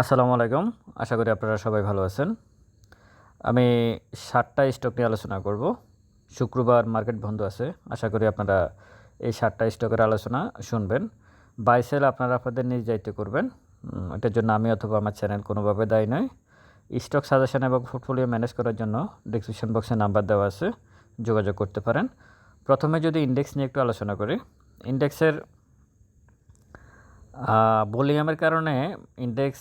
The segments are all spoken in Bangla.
আসসালামু আলাইকুম। আশা করি আপনারা সবাই ভালো আছেন। আমি সাতটা স্টক নিয়ে আলোচনা করব। শুক্রবার মার্কেট বন্ধ আছে। আশা করি আপনারা এই সাতটা স্টকের আলোচনা শুনবেন। বাইসেল আপনারা আপনাদের নিজ দায়িত্ব করবেন এটার জন্য আমি অথবা আমার চ্যানেল কোনোভাবে দায়ী নয় স্টক সাজেশন এবং পোর্টফোলিও ম্যানেজ করার জন্য ডিসক্রিপশন বক্সে নাম্বার দেওয়া আছে। যোগাযোগ করতে পারেন। প্রথমে যদি ইন্ডেক্স নিয়ে একটু আলোচনা করি। ইন্ডেক্সের ভলিউমের কারণে ইন্ডেক্স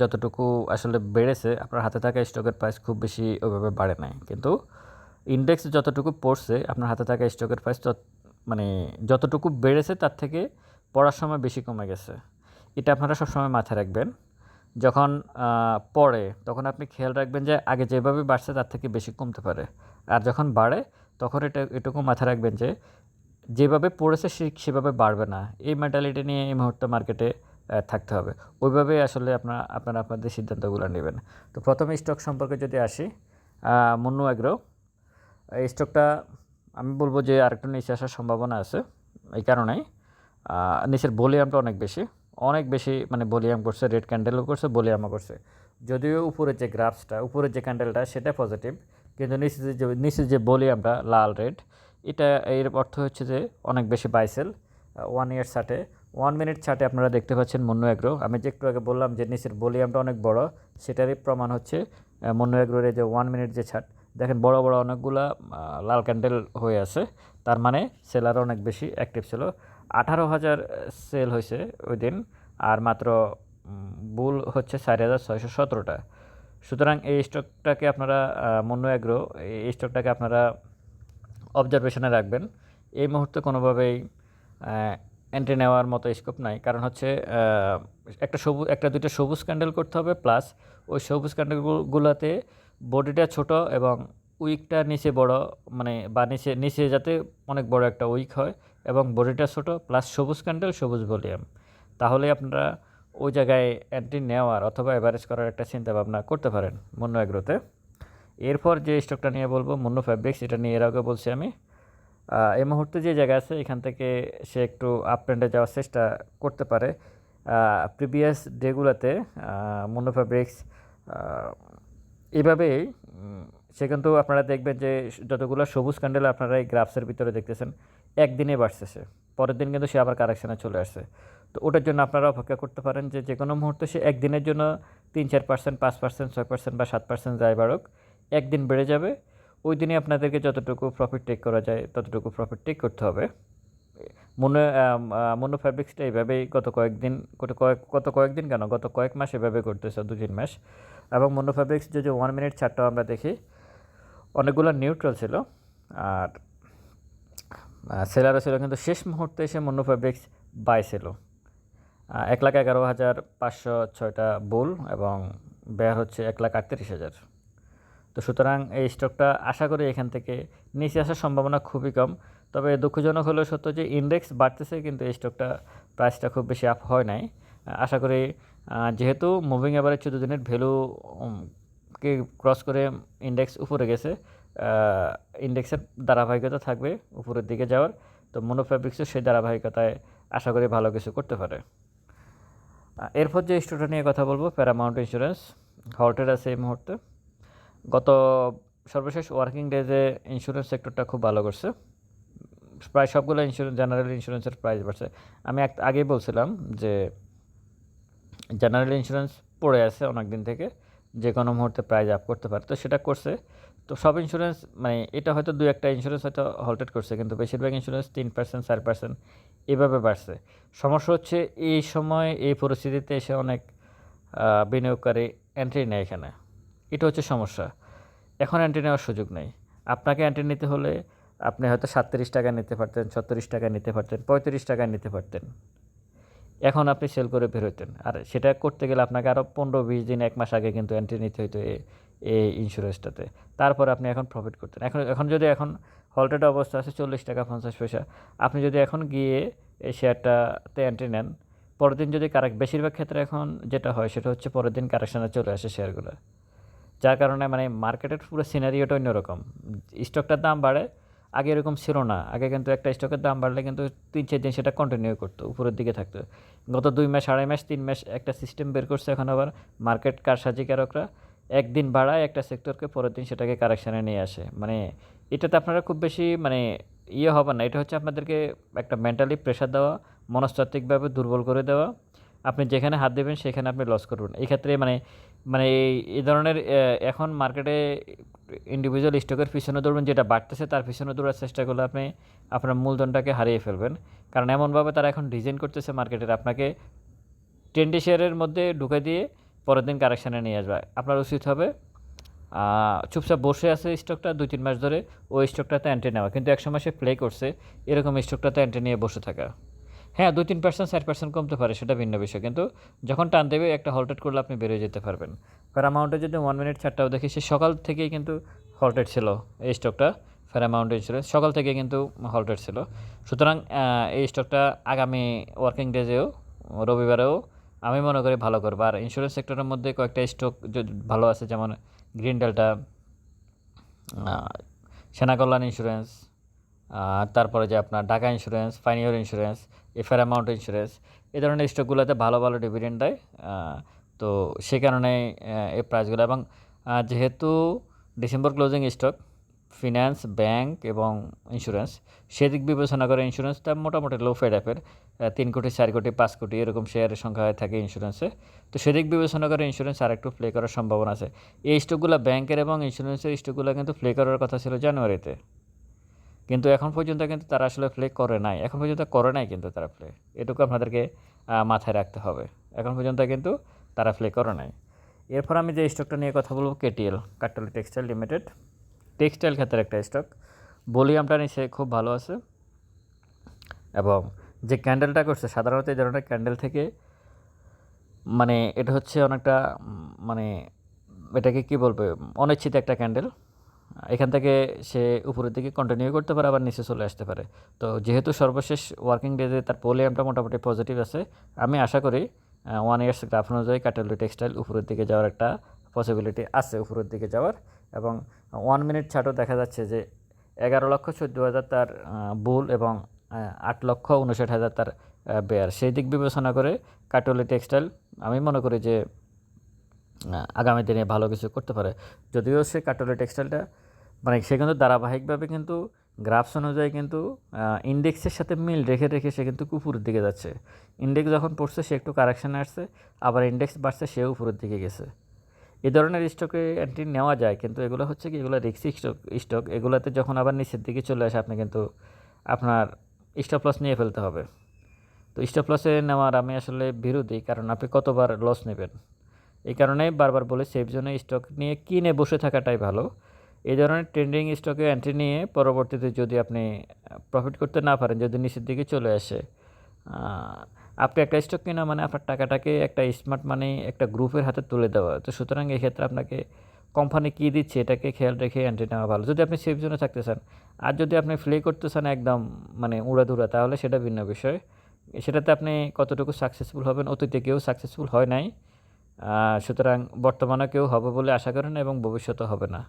যতটুকু আসলে বেড়েছে, আপনার হাতে থাকা স্টকের প্রাইস খুব বেশি ওইভাবে বাড়ে নাই। কিন্তু ইন্ডেক্স যতটুকু পড়ছে, আপনার হাতে থাকা স্টকের প্রাইস মানে যতটুকু বেড়েছে তার থেকে পড়ার সময় বেশি কমে গেছে। এটা আপনারা সবসময় মাথায় রাখবেন। যখন পড়ে, তখন আপনি খেয়াল রাখবেন যে আগে যেভাবে বাড়ছে তার থেকে বেশি কমতে পারে। আর যখন বাড়ে, তখন এটা, এটুকু মাথায় রাখবেন যে, যেভাবে পড়েছে সে, সেভাবে বাড়বে না। এই মেন্টালিটি নিয়ে এই মুহূর্তে মার্কেটে থাকতে হবে। ওইভাবেই আসলে আপনার, আপনারা আপনাদের সিদ্ধান্তগুলো নেবেন। তো প্রথমে স্টক সম্পর্কে যদি আসি মুন্নু অ্যাগ্রো এই স্টকটা আমি বলব যে আরেকটু নিচে আসার সম্ভাবনা আছে, এই কারণেই। নিচের ভলিউমটা অনেক বেশি অনেক বেশি মানে ভলিউম করছে রেড ক্যান্ডেলও করছে ভলিউমও করছে। যদিও উপরের যে গ্রাফসটা উপরের যে ক্যান্ডেলটা সেটা পজিটিভ কিন্তু নিচে যে নিচের যে ভলিউমটা, লাল রেড এটা এর অর্থ হচ্ছে যে অনেক বেশি বাইসেল ওয়ান ইয়ার চার্টে ওয়ান মিনিট ছাটে আপনারা দেখতে পাচ্ছেন মন্নু এগ্রো। আমি যে একটু আগে বললাম যে নিচের ভলিউমটা অনেক বড়, সেটারই প্রমাণ হচ্ছে মন্নু এগ্রোর যে ওয়ান মিনিট যে ছাট দেখেন বড় বড় অনেকগুলা লাল ক্যান্ডেল হয়ে আছে। তার মানে সেলার অনেক বেশি অ্যাক্টিভ ছিল। আঠারো হাজার সেল হয়েছে ওই দিন, আর মাত্র বুল হচ্ছে চার হাজার ছয়শো সতেরোটা। সুতরাং এই স্টকটাকে আপনারা মন্নু এগ্রো, এই স্টকটাকে আপনারা অবজারভেশনে রাখবেন। এই মুহূর্তে কোনোভাবেই এন্ট্রি নেওয়ার মতো স্কোপ নাই। কারণ হচ্ছে একটা সবুজ, একটা দুইটা সবুজ ক্যান্ডেল করতে হবে প্লাস ওই সবুজ ক্যান্ডেলগুলোতে বডিটা ছোট এবং উইকটা নিচে বড় মানে বা নিচে নিচে যাতে অনেক বড় একটা উইক হয় এবং বডিটা ছোট প্লাস সবুজ ক্যান্ডেল সবুজ ভলিউম তাহলে আপনারা ওই জায়গায় এন্ট্রি নেওয়ার অথবা অ্যাভারেজ করার একটা চিন্তা ভাবনা করতে পারেন মন্য এগ্রোতে। এরপর যে স্টকটা নিয়ে বলব, মুন্নু ফ্যাব্রিক্স এটা নিয়ে এর আগে বলছি আমি। এই মুহূর্তে যে জায়গা আছে এখান থেকে সে একটু আপ ট্রেন্ডে যাওয়ার চেষ্টা করতে পারে। প্রিভিয়াস ডেগুলোতে এইভাবেই উম, সে কিন্তু আপনারা দেখবেন যে যতগুলো সবুজ ক্যান্ডেল আপনারা এই গ্রাফসের ভিতরে দেখতেছেন একদিনে বাড়ছে সে পরের দিন কিন্তু সে আবার কারেকশানে চলে আসছে। তো ওটার জন্য আপনারা অপেক্ষা করতে পারেন যে যে কোনো মুহূর্তে সে একদিনের জন্য তিন চার পার্সেন্ট পাঁচ পার্সেন্ট ছয় পার্সেন্ট বা সাত পার্সেন্ট যাই বাড়ুক একদিন বেড়ে যাবে। ওই দিনে আপনাদেরকে যতটুকু প্রফিট টেক করা যায়, ততটুকু প্রফিট টেক করতে হবে। মনে মনো ফ্যাব্রিক্সটা এইভাবেই গত কয়েকদিন, গত কয়েক, গত কয়েকদিন কেন? গত কয়েক মাস এভাবে করতেছে দু তিন মাস। এবং মনো ফ্যাব্রিক্স যদি ওয়ান মিনিট চারটাও আমরা দেখি, অনেকগুলো নিউট্রাল ছিল। আর সেলারও ছিল, কিন্তু শেষ মুহূর্তে এসে মনো ফ্যাব্রিক্স বাই ছিল এক লাখ এগারো হাজার পাঁচশো ছয়টা বুল এবং ব্যয় হচ্ছে এক লাখ আটত্রিশ হাজার। তো সুতরাং এই স্টকটা আশা করি এখান থেকে নিচে আসার সম্ভাবনা খুবই কম। তবে দুঃখজনক হলেও সত্য যে ইন্ডেক্স বাড়তেছে, কিন্তু এই স্টকটা প্রাইসটা খুব বেশি আপ হয় নাই। আশা করি যেহেতু মুভিং এভারেজ চোদ্দ দিনের ভ্যালু কে ক্রস করে ইন্ডেক্স উপরে গেছে ইন্ডেক্সের ধারাবাহিকতা থাকবে উপরের দিকে যাওয়ার। তো মনোফ্যাব্রিক্সও সেই ধারাবাহিকতায় আশা করি ভালো কিছু করতে পারে। এরপর যে স্টকটা নিয়ে কথা বলব প্যারামাউন্ট ইন্স্যুরেন্স হল্টেড আছে এই মুহূর্তে। গত সর্বশেষ ওয়ার্কিং ডেজে ইন্স্যুরেন্স সেক্টরটা খুব ভালো করছে। প্রায় সবগুলো ইন্স্যুরেন্স জেনারেল ইন্স্যুরেন্সের প্রাইস বাড়ছে। আমি এক, আগেই বলছিলাম যে জেনারেল ইন্স্যুরেন্স পড়ে আছে অনেক দিন থেকে যে কোনো মুহূর্তে প্রাইস আপ করতে পারে। তো সেটা করছে। তো সব ইন্স্যুরেন্স মানে এটা হয়তো দু একটা ইন্স্যুরেন্স হয়তো হল্টেড করছে, কিন্তু বেশিরভাগ ইন্স্যুরেন্স তিন পার্সেন্ট চার পার্সেন্ট এভাবে বাড়ছে। সমস্যা হচ্ছে এই সময়, এই পরিস্থিতিতে এসে অনেক বিনিয়োগকারী এন্ট্রি নেয় এখানে। এটা হচ্ছে সমস্যা। এখন এন্ট্রি নেওয়ার সুযোগ নেই। আপনাকে এন্ট্রি নিতে হলে আপনি হয়তো সাতত্রিশ টাকা নিতে পারতেন, ছত্রিশ টাকা নিতে পারতেন, পঁয়ত্রিশ টাকা নিতে পারতেন। এখন আপনি সেল করে বেরোতেন আর সেটা করতে গেলে আপনাকে আরও পনেরো, বিশ দিন, এক মাস আগে কিন্তু এন্ট্রি নিতে হতো এই ইন্স্যুরেন্সটাতে তারপর আপনি এখন প্রফিট করতেন। এখন এখন যদি এখন হলটেড অবস্থা আছে চল্লিশ টাকা পঞ্চাশ পয়সা, আপনি যদি এখন গিয়ে এই শেয়ারটাতে এন্ট্রি নেন, পরের দিন যদি কারেক্ট বেশিরভাগ ক্ষেত্রে এখন যেটা হয় সেটা হচ্ছে পরের দিন কারেকশানে চলে আসে শেয়ারগুলো যার কারণে মানে মার্কেটের পুরো সিনারিওটা অন্যরকম। স্টকটার দাম বাড়ে, আগে এরকম ছিল না। আগে কিন্তু একটা স্টকের দাম বাড়লে কিন্তু তিন চার দিন সেটা কন্টিনিউ করতো, উপরের দিকে থাকতো। গত দুই মাস, আড়াই মাস, তিন মাস একটা সিস্টেম বের করছে এখন আবার মার্কেট কারসাজিকারকরা। একদিন বাড়ায় একটা সেক্টরকে পরের দিন সেটাকে কারেকশানে নিয়ে আসে। মানে এটাতে আপনারা খুব বেশি মানে ইয়ে হবে না। এটা হচ্ছে আপনাদেরকে একটা মেন্টালি প্রেশার দেওয়া, মনস্তাত্ত্বিকভাবে দুর্বল করে দেওয়া। আপনি যেখানে হাত দেবেন, সেখানে আপনি লস করবেন। এই ক্ষেত্রে মানে মানে এই ধরনের এখন মার্কেটে ইন্ডিভিজুয়াল স্টকের পিছনে দৌড়বেন, যেটা বাড়তেছে, তার পিছনে দৌড়ার চেষ্টা করলে আপনি আপনার মূলধনটাকে হারিয়ে ফেলবেন। কারণ এমনভাবে তারা এখন ডিজাইন করতেছে মার্কেটের আপনাকে টেন্ডি শেয়ারের মধ্যে ঢুকে দিয়ে পরের দিন কারেকশানে নিয়ে আসবে। আপনার উচিত হবে চুপচাপ বসে আছে স্টকটা দুই, তিন মাস ধরে, ওই স্টকটাতে এন্ট্রি নেওয়া। কিন্তু এক সময় সে প্লে করছে, এরকম স্টকটাতে এন্ট্রি নিয়ে বসে থাকা। হ্যাঁ দুই তিন পার্সেন্ট ষাট পার্সেন্ট কমতে পারে, সেটা ভিন্ন বিষয়। কিন্তু যখন টান দেবে, একটা হল্টেড করলে আপনি বেরিয়ে যেতে পারবেন। প্যারামাউন্টে যদি ওয়ান মিনিট চারটাও দেখি, সে সকাল থেকেই কিন্তু হল্টেড ছিল এই স্টকটা প্যারামাউন্ট ইন্স্যুরেন্স সকাল থেকে কিন্তু হল্টেড ছিল। সুতরাং এই স্টকটা আগামী ওয়ার্কিং ডেজেও রবিবারেও আমি মনে করি ভালো করব। আর ইন্স্যুরেন্স সেক্টরের মধ্যে কয়েকটা স্টক ভালো আছে, যেমন গ্রিন ডেল্টা সেনা কল্যাণ ইন্স্যুরেন্স তারপরে যে আপনার ঢাকা ইন্স্যুরেন্স ফাইনিয়র ইন্স্যুরেন্স এফার অ্যামাউন্ট ইন্স্যুরেন্স এই ধরনের স্টকগুলোতে ভালো ভালো ডিভিডেন্ড দেয় তো সে কারণে এই প্রাইসগুলো এবং যেহেতু December closing stock finance bank এবং ইন্স্যুরেন্স সেদিক বিবেচনা করে ইন্স্যুরেন্সটা মোটামুটি লো ফেড অ্যাপের তিন কোটি, চার কোটি, পাঁচ কোটি এরকম শেয়ারের সংখ্যা থাকে ইন্স্যুরেন্সে তো সেদিক বিবেচনা করে ইন্স্যুরেন্স আর একটু প্লে করার সম্ভাবনা আছে। এই স্টকগুলো ব্যাংকের এবং ইন্স্যুরেন্সের স্টকগুলো কিন্তু প্লে করার কথা ছিল জানুয়ারিতে। কিন্তু এখন পর্যন্ত কিন্তু তারা আসলে প্লে করে নাই। এখন পর্যন্ত করে নাই কিন্তু তারা প্লে এটুকু আপনাদেরকে মাথায় রাখতে হবে। এখন পর্যন্ত কিন্তু তারা প্লে করে নাই। এরপর আমি যে স্টকটা নিয়ে কথা বলব KTL Kattali textile limited textile খাতের একটা স্টক ভলিউমটা নিচে খুব ভালো আছে। এবং যে ক্যান্ডেলটা করছে, সাধারণত এই ধরনের ক্যান্ডেল থেকে মানে এটা হচ্ছে অনেকটা মানে এটাকে কি বলবে অনিশ্চিত একটা ক্যান্ডেল এখান থেকে সে উপরের দিকে কন্টিনিউ করতে পারে, আবার নিচে চলে আসতে পারে। তো যেহেতু সর্বশেষ ওয়ার্কিং ডেজে তার পোলিয়ামটা মোটামুটি পজিটিভ আছে, আমি আশা করি ওয়ান ইয়ার্স গ্রাফ অনুযায়ী কাটালি টেক্সটাইল উপরের দিকে যাওয়ার একটা পসিবিলিটি আছে, উপরের দিকে যাওয়ার। এবং ওয়ান মিনিট ছাটও দেখা যাচ্ছে যে এগারো লক্ষ চোদ্দ হাজার তার বুল এবং আট লক্ষ উনষাট হাজার তার বেয়ার সেই দিক বিবেচনা করে কাটলি টেক্সটাইল আমি মনে করি যে আগামী দিনে ভালো কিছু করতে পারে। যদিও সে কাটলি টেক্সটাইলটা মানে সে কিন্তু ধারাবাহিকভাবে কিন্তু গ্রাফস অনুযায়ী কিন্তু ইন্ডেক্সের সাথে মিল রেখে রেখে সে কিন্তু উপরের দিকে যাচ্ছে। ইন্ডেক্স যখন পড়ছে, সে একটু কারেকশানে আসছে, আবার ইন্ডেক্স বাড়ছে, সেও উপরের দিকে গেছে। এই ধরনের স্টকে এন্ট্রি নেওয়া যায়, কিন্তু এগুলো হচ্ছে কি, এগুলো রিক্সি স্টক স্টক এগুলোতে যখন আবার নিচের দিকে চলে আসে, আপনি কিন্তু আপনার স্টপ লস নিয়ে ফেলতে হবে। তো স্টপ লসে নেওয়ার আমি আসলে বিরোধী, কারণ আপনি কতবার লস নেবেন? এই কারণে বারবার বলে সেফ জোনে স্টক নিয়ে কিনে বসে থাকাটাই ভালো। এই ধরনের ট্রেন্ডিং স্টকে এন্ট্রি নিয়ে পরবর্তীতে যদি আপনি প্রফিট করতে না পারেন, যদি নিচের দিকে চলে আসে আপনি একটা স্টক কেনা মানে আপনার টাকাটাকে একটা স্মার্ট মানি একটা গ্রুপের হাতে তুলে দেওয়া। তো সুতরাং এক্ষেত্রে আপনাকে কোম্পানি কী দিচ্ছে, এটাকে খেয়াল রেখে এন্ট্রি নেওয়া ভালো। যদি আপনি সেফ জোনে থাকতে চান, আর যদি আপনি ফ্লে করতে চান একদম মানে উড়াধুরা, তাহলে সেটা ভিন্ন বিষয়। সেটাতে আপনি কতটুকু সাকসেসফুল হবেন, অতীতে কেউ সাকসেসফুল হয় নাই সুতরাং বর্তমানে কেউ হবে বলে আশা করেন এবং ভবিষ্যতে হবে না।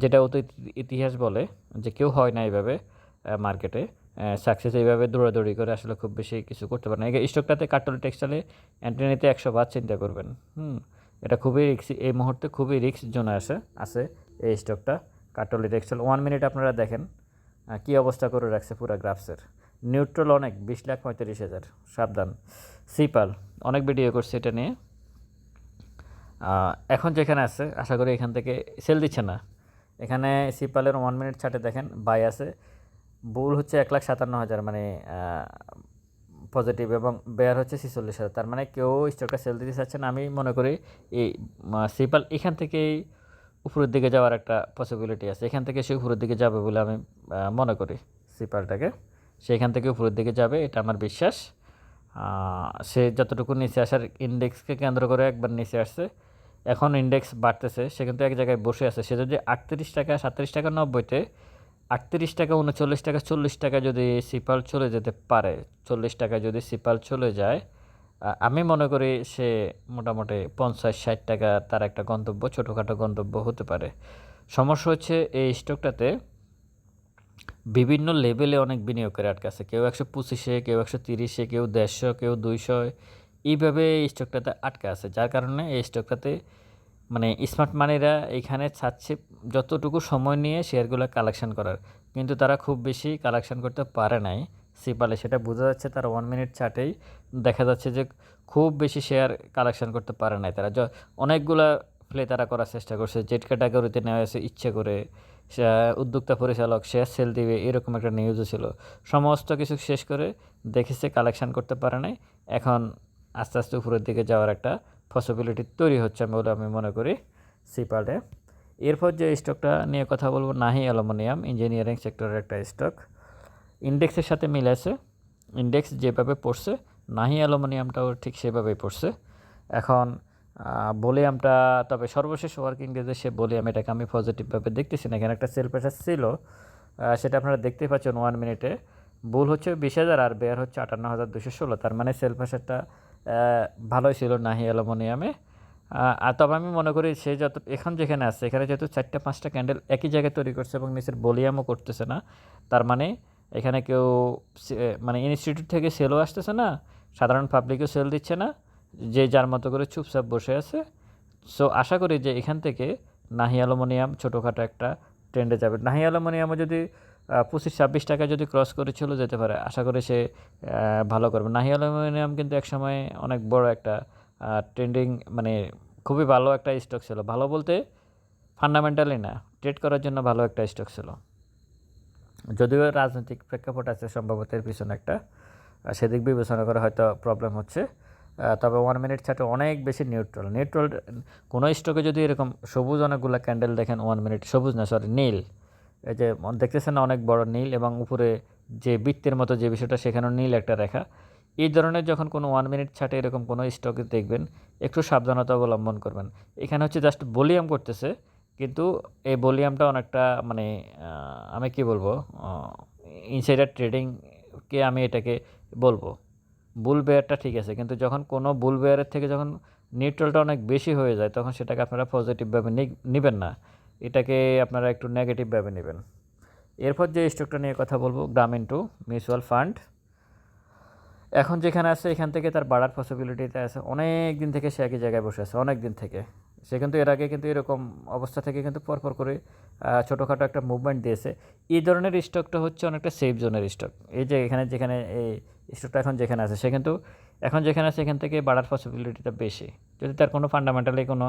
যেটা অতীত ইতিহাস বলে যে কেউ হয় না এইভাবে মার্কেটে সাকসেস এইভাবে দৌড়াদৌড়ি করে আসলে খুব বেশি কিছু করতে পারে না। স্টকটাতে কাটল টেক্সটাইলে এন্ট্রি নিতে একশো বার চিন্তা করবেন। হুম, এটা খুবই রিক্স এই মুহূর্তে খুবই রিক্স জোনে আসে, আছে এই স্টকটা কাটলি টেক্সটাইল ওয়ান মিনিট আপনারা দেখেন কী অবস্থা করে রাখছে পুরো গ্রাফসের নিউট্রাল অনেক, বিশ লাখ পঁয়ত্রিশ হাজার, সাবধান। সিপাল অনেক ভিডিও করছে এটা নিয়ে। এখন যেখানে আছে, আশা করি এখান থেকে সেল দিচ্ছে না। এখানে সিপালের ওয়ান মিনিট ছাটে দেখেন বাই আছে বুল হচ্ছে এক লাখ সাতান্ন হাজার মানে পজিটিভ এবং বেয়ার হচ্ছে ছিচল্লিশ হাজার। তার মানে কেউ স্টকটা সেল দিতে চাচ্ছে না। আমি মনে করি এই সিপাল এখান থেকেই উপরের দিকে যাওয়ার একটা পসিবিলিটি আছে। এখান থেকে সে উপরের দিকে যাবে বলে আমি মনে করি সিপালটাকে। সেখান থেকে উপরের দিকে যাবে, এটা আমার বিশ্বাস। সে যতটুকু নিচে আসার ইন্ডেক্সকে কেন্দ্র করে একবার নিচে আসছে এখন ইন্ডেক্স বাড়তেছে, সে কিন্তু এক জায়গায় বসে আছে। সে যদি আটত্রিশ টাকা, সাতত্রিশ টাকা নব্বইতে আটত্রিশ টাকা, উনচল্লিশ টাকা, চল্লিশ টাকা যদি সিপাল চলে যেতে পারে, চল্লিশ টাকা যদি সিপাল চলে যায় আমি মনে করি সে মোটামুটি পঞ্চাশ, ষাট টাকা তার একটা গন্তব্য, ছোটোখাটো গন্তব্য হতে পারে। সমস্যা হচ্ছে এই স্টকটাতে বিভিন্ন লেভেলে অনেক বিনিয়োগকারী আটকে আছে। কেউ একশো পঁচিশে, কেউ একশো তিরিশে, কেউ দেড়শো, কেউ দুইশো এইভাবে এই স্টকটাতে আটকে আছে। যার কারণে এই স্টকটাতে মানে স্মার্ট মানিরা এখানে ছাড়ছে যতটুকু সময় নিয়ে শেয়ারগুলো কালেকশন করার। কিন্তু তারা খুব বেশি কালেকশন করতে পারে নাই। সিপালে সেটা বোঝা যাচ্ছে তার ওয়ান মিনিট চার্টেই দেখা যাচ্ছে যে খুব বেশি শেয়ার কালেকশন করতে পারে নাই তারা। অনেকগুলা প্লে তারা করার চেষ্টা করছে। জেট ক্যাটাগরিতে নেওয়া হয়েছে ইচ্ছে করে উদ্যোক্তা পরিচালক, শেয়ার সেল দিবে, এরকম একটা নিউজও ছিল। সমস্ত কিছু শেষ করে দেখেছে কালেকশন করতে পারে নাই। এখন আস্তে আস্তে উপরের দিকে যাওয়ার একটা পসিবিলিটি তৈরি হচ্ছে বলে আমি মনে করি সিপালে এরপর যে স্টকটা নিয়ে কথা বলব, নাহি অ্যালুমিনিয়াম ইঞ্জিনিয়ারিং সেক্টরের একটা স্টক। ইন্ডেক্সের সাথে মিল আছে। ইন্ডেক্স যেভাবে পড়ছে, নাহি অ্যালুমিনিয়ামটাও ঠিক সেভাবেই পড়ছে। এখন বলিয়ামটা তবে সর্বশেষ ওয়ার্কিং ডেজে সে বলিয়াম এটাকে আমি পজিটিভভাবে দেখতেছি না। এখানে একটা সেল প্রেশার ছিল সেটা আপনারা দেখতেই পাচ্ছেন ওয়ান মিনিটে বুল হচ্ছে বিশ হাজার আর বেয়ার হচ্ছে আটান্ন হাজার দুশো ষোলো, তার মানে সেল প্রেশারটা ভালোই ছিল নাহি অ্যালুমিনিয়ামে। আর তবে আমি মনে করি সে যত এখন যেখানে আছে, এখানে যেহেতু চারটা, পাঁচটা ক্যান্ডেল একই জায়গায় তৈরি করছে এবং নিচের বলিয়ামও করতেছে না, তার মানে এখানে কেউ মানে ইনস্টিটিউট থেকে সেলও আসতেছে না, সাধারণ পাবলিকও সেল দিচ্ছে না, যে যার মতো করে চুপচাপ বসে আছে। সো আশা করি যে এখান থেকে নাহি অ্যালুমিনিয়াম ছোটোখাটো একটা ট্রেন্ডে যাবে। নাহি অ্যালুমিনিয়ামও যদি পঁচিশ, ছাব্বিশ টাকা যদি ক্রস করে চলে যেতে পারে, আশা করি সে ভালো করবে। নাহি অ্যালুমিনিয়াম কিন্তু একসময় অনেক বড় একটা ট্রেন্ডিং মানে খুবই ভালো একটা স্টক ছিল। ভালো বলতে ফান্ডামেন্টালি না ট্রেড করার জন্য ভালো একটা স্টক ছিল। যদিও রাজনৈতিক প্রেক্ষাপট আছে সম্ভবত এর পিছনে একটা সেদিক বিবেচনা করে হয়তো প্রবলেম হচ্ছে। তবে ওয়ান মিনিট ছাটে অনেক বেশি নিউট্রাল নিউট্রাল কোনো স্টকে যদি এরকম সবুজ অনেকগুলো ক্যান্ডেল দেখেন ওয়ান মিনিট সবুজ না সরি নীল। এই যে দেখতেছেন অনেক বড় নীল এবং উপরে যে বৃত্তের মতো যে বিষয়টা, সেখানেও নীল একটা রেখা। এই ধরনের যখন কোনো ওয়ান মিনিট ছাটে এরকম কোনো স্টকে দেখবেন, একটু সাবধানতা অবলম্বন করবেন। এখানে হচ্ছে জাস্ট ভলিউম করতেছে, কিন্তু এই ভলিউমটা অনেকটা মানে আমি কি বলব ইনসাইডার ট্রেডিংকে আমি এটাকে বলব। বুল বেয়ারটা ঠিক আছে, কিন্তু যখন কোনো বুল বেয়ারের থেকে যখন নিউট্রালটা অনেক বেশি হয়ে যায়, তখন সেটাকে আপনারা পজিটিভভাবে নেবেন না। এটাকে আপনারা একটু নেগেটিভ নেগেটিভভাবে নেবেন। এরপর যে স্টকটা নিয়ে কথা বলব গ্রামীণ টু মিউচুয়াল ফান্ড এখন যেখানে আছে, এখান থেকে তার বাড়ার পসিবিলিটিতে আছে। অনেক দিন থেকে সে একই জায়গায় বসে আছে, অনেক দিন থেকে। সে কিন্তু এর আগে কিন্তু এরকম অবস্থা থেকে কিন্তু পরপর করে ছোটোখাটো একটা মুভমেন্ট দিয়েছে। এই ধরনের স্টকটা হচ্ছে অনেকটা সেফ জোনের স্টক এই যে এখানে, যেখানে, এই স্টকটা এখন যেখানে আছে, সে কিন্তু এখন যেখানে আছে, এখান থেকে বাড়ার পসিবিলিটিটা বেশি। যদি তার কোনো ফান্ডামেন্টালি কোনো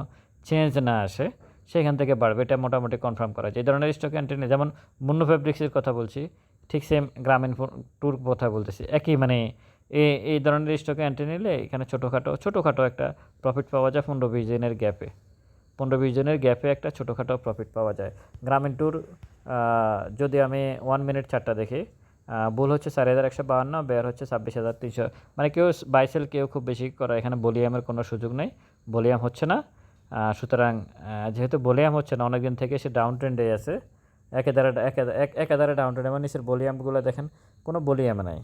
চেঞ্জ না আসে সেখান থেকে বাড়বে, এটা মোটামুটি কনফার্ম করা যায়। এই ধরনের স্টক এন্ট্রি নেই। যেমন মুন্নু ফেব্রিক্সের কথা বলছি, ঠিক সেম গ্রামীণ ট্যুর কথা বলতেছি। একই মানে এই এই ধরনের স্টকে এন্ট্রি নিলে এখানে ছোটোখাটো ছোটোখাটো একটা প্রফিট পাওয়া যায় পনেরো বিশ দিনের গ্যাপে পনেরো বিশ দিনের গ্যাপে একটা ছোটোখাটো প্রফিট পাওয়া যায়। গ্রামীণ ট্যুর যদি আমি ওয়ান মিনিট চারটা দেখি ভুল হচ্ছে চার হাজার একশো বাহান্ন বের হচ্ছে ছাব্বিশ হাজার তিনশো। মানে কেউ বাইসেল কেউ খুব বেশি করা এখানে বলিয়ামের কোনো সুযোগ নেই। বলিয়াম হচ্ছে না। সুতরাং যেহেতু বলিয়াম হচ্ছে না, অনেকদিন থেকে সে ডাউন ট্রেন্ডে আছে। একেদারে একে- এক একাধারে ডাউন ট্রেন্ড মানে নিচের বলিয়ামগুলো দেখেন, কোনো বলিয়াম নাই।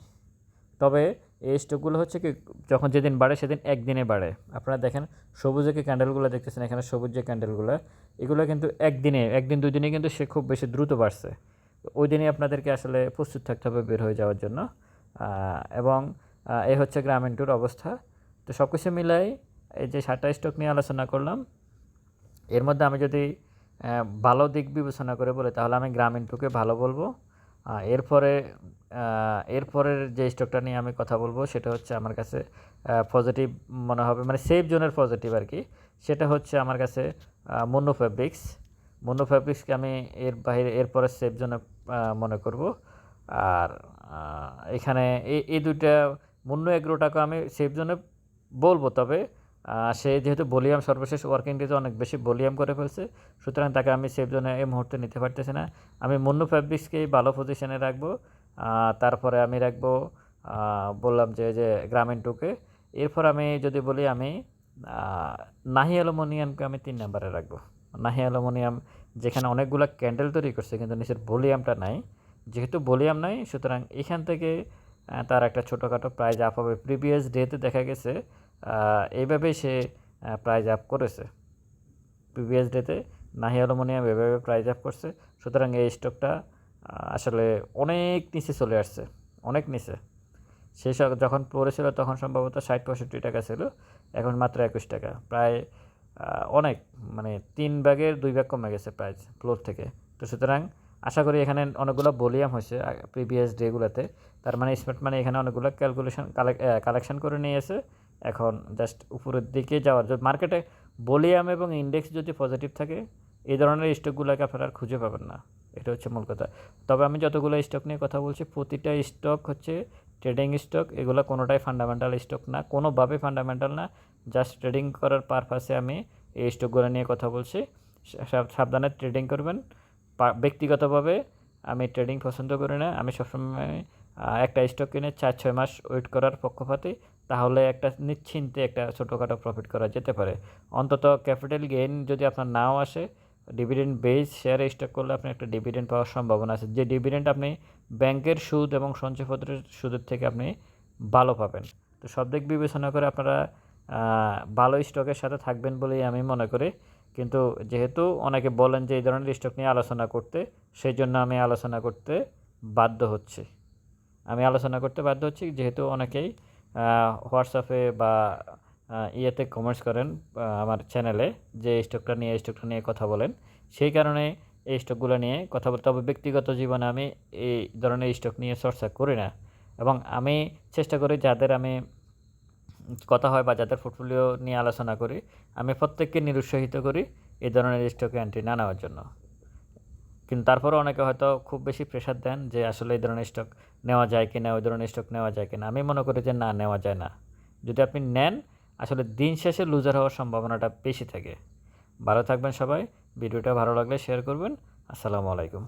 তবে এই স্টকগুলো হচ্ছে কি, যখন যেদিন বাড়ে, সেদিন একদিনে বাড়ে। আপনারা দেখেন, সবুজে কি ক্যান্ডেলগুলো দেখতেছেন, এখানে সবুজ যে ক্যান্ডেলগুলো এগুলো কিন্তু একদিনে, একদিন, দুই দিনে কিন্তু সে খুব বেশি দ্রুত বাড়ছে। ওই দিনই আপনাদেরকে আসলে প্রস্তুত থাকতে হবে বের হয়ে যাওয়ার জন্য। এবং এই হচ্ছে গ্রামীণ টুর অবস্থা। তো সব কিছু মিলাই এই যে সাতটা স্টক নিয়ে আলোচনা করলাম এর মধ্যে আমি যদি ভালো দিক বিবেচনা করে বলি, তাহলে আমি গ্রামীণ টুকে ভালো বলব। এরপরে এরপরের যে স্টকটা নিয়ে আমি কথা বলব, সেটা হচ্ছে আমার কাছে পজিটিভ মনে হবে মানে সেফ জোনের পজিটিভ আর কি। সেটা হচ্ছে আমার কাছে মনো ফ্যাব্রিক্স মনো ফ্যাব্রিক্সকে আমি এর বাইরে, এরপরে সেফ জোনে মনে করব। আর এখানে এই দুইটা মুন্নু এগ্রোটাকে আমি সেফ জোনে বলব, তবে সে যেহেতু ভলিউম সর্বশেষ ওয়ার্কিং ডেতে অনেক বেশি ভলিউম করে ফেলছে, সুতরাং তাকে আমি সেফ জোনে এই মুহূর্তে নিতে পারতেছি না। আমি মুন্নু ফ্যাব্রিক্সকেই ভালো পজিশনে রাখব তারপরে আমি রাখব বললাম যে যে গ্রামীণ টুকে। এরপর আমি যদি বলি আমি নাহি অ্যালুমিনিয়ামকে আমি তিন নম্বরে রাখব। নাহি অ্যালুমিনিয়াম যেখানে অনেকগুলো ক্যান্ডেল তৈরি করছে, কিন্তু নিচের ভলিউমটা নাই। যেহেতু ভলিউম নাই, সুতরাং এখান থেকে তার একটা ছোটোখাটো প্রাইজ আপ হবে। প্রিভিয়াস ডেতে দেখা গেছে এইভাবেই সে প্রাইজ আপ করেছে। প্রিভিয়াস ডেতে নাহি অ্যালুমিনিয়াম এভাবে প্রাইজ আপ করছে। সুতরাং এই স্টকটা আসলে অনেক নিচে চলে আসছে, অনেক নিচে। সব যখন পড়েছিল তখন সম্ভবত ষাট পঁয়ষট্টি টাকা ছিল, এখন মাত্র একুশ টাকা। প্রায় অনেক মানে তিন ভাগের দুই ভাগ কমে গেছে প্রাইস ফ্লোর থেকে। তো সুতরাং আশা করি এখানে অনেকগুলো ভলিউম হয়েছে প্রিভিয়াস ডেগুলোতে তার মানে স্মার্ট মানে এখানে অনেকগুলো ক্যালকুলেশন কালেকশন করে নিয়েছে। এখন জাস্ট উপরের দিকে যাওয়ার জন্য মার্কেটে ভলিউম এবং ইন্ডেক্স যদি পজিটিভ থাকে, এই ধরনের স্টকগুলোকে আপনারা আর খুঁজে পাবেন না। এটা হচ্ছে মূল কথা। তবে আমি যতগুলো স্টক নিয়ে কথা বলছি, প্রতিটা স্টক হচ্ছে ট্রেডিং স্টক এগুলো কোনোটাই ফান্ডামেন্টাল স্টক না, কোনোভাবে ফান্ডামেন্টাল না। জাস্ট ট্রেডিং করার পারপাসে আমি এই স্টকগুলো নিয়ে কথা বলছি। সাবধানে ট্রেডিং করবেন। ব্যক্তিগতভাবে আমি ট্রেডিং পছন্দ করি না। আমি সবসময় একটা স্টক কিনে চার, ছয় মাস ওয়েট করার পক্ষপাতী। তাহলে একটা নিশ্চিন্তে একটা ছোটোখাটো প্রফিট করা যেতে পারে। অন্তত ক্যাপিটাল গেইন যদি আপনার নাও আসে ডিভিডেন্ড বেস শেয়ারে স্টক করলে আপনি একটা ডিভিডেন্ড পাওয়ার সম্ভাবনা আছে। যে ডিভিডেন্ড আপনি ব্যাংকের সুদ এবং সঞ্চয়পত্রের সুদের থেকে আপনি ভালো পাবেন। তো সব দিক বিবেচনা করে আপনারা ভালো স্টকের সাথে থাকবেন বলেই আমি মনে করি। কিন্তু যেহেতু অনেকে বলেন যে এই ধরনের স্টক নিয়ে আলোচনা করতে সেই জন্য আমি আলোচনা করতে বাধ্য হচ্ছি। আমি আলোচনা করতে বাধ্য হচ্ছি, যেহেতু অনেকেই হোয়াটসঅ্যাপে বা ইয়েতে কমেন্টস করেন আমার চ্যানেলে যে স্টকটা নিয়ে স্টকটা নিয়ে কথা বলেন। সেই কারণে এই স্টকগুলো নিয়ে কথা বলতে হবে ব্যক্তিগত জীবনে আমি এই ধরনের স্টক নিয়ে চর্চা করি না। এবং আমি চেষ্টা করি যাদের আমি কথা হয় বা যাদের পোর্টফোলিও নিয়ে আলোচনা করি, আমি প্রত্যেককে নিরুৎসাহিত করি এই ধরনের স্টকে এন্ট্রি না নেওয়ার জন্য। কিন্তু তারপরে অনেকে হয়তো খুব বেশি প্রেশার দেন যে আসলে এই ধরনের স্টক নেওয়া যায় কি না, ওই ধরনের স্টক নেওয়া যায় কি না, আমি মনে করি যে না, নেওয়া যায় না। যদি আপনি নেন, আসলে দিন শেষে লুজার হওয়ার সম্ভাবনাটা বেশি থাকে। ভালো থাকবেন সবাই, ভিডিওটা ভালো লাগলে শেয়ার করবেন। আসসালামু আলাইকুম।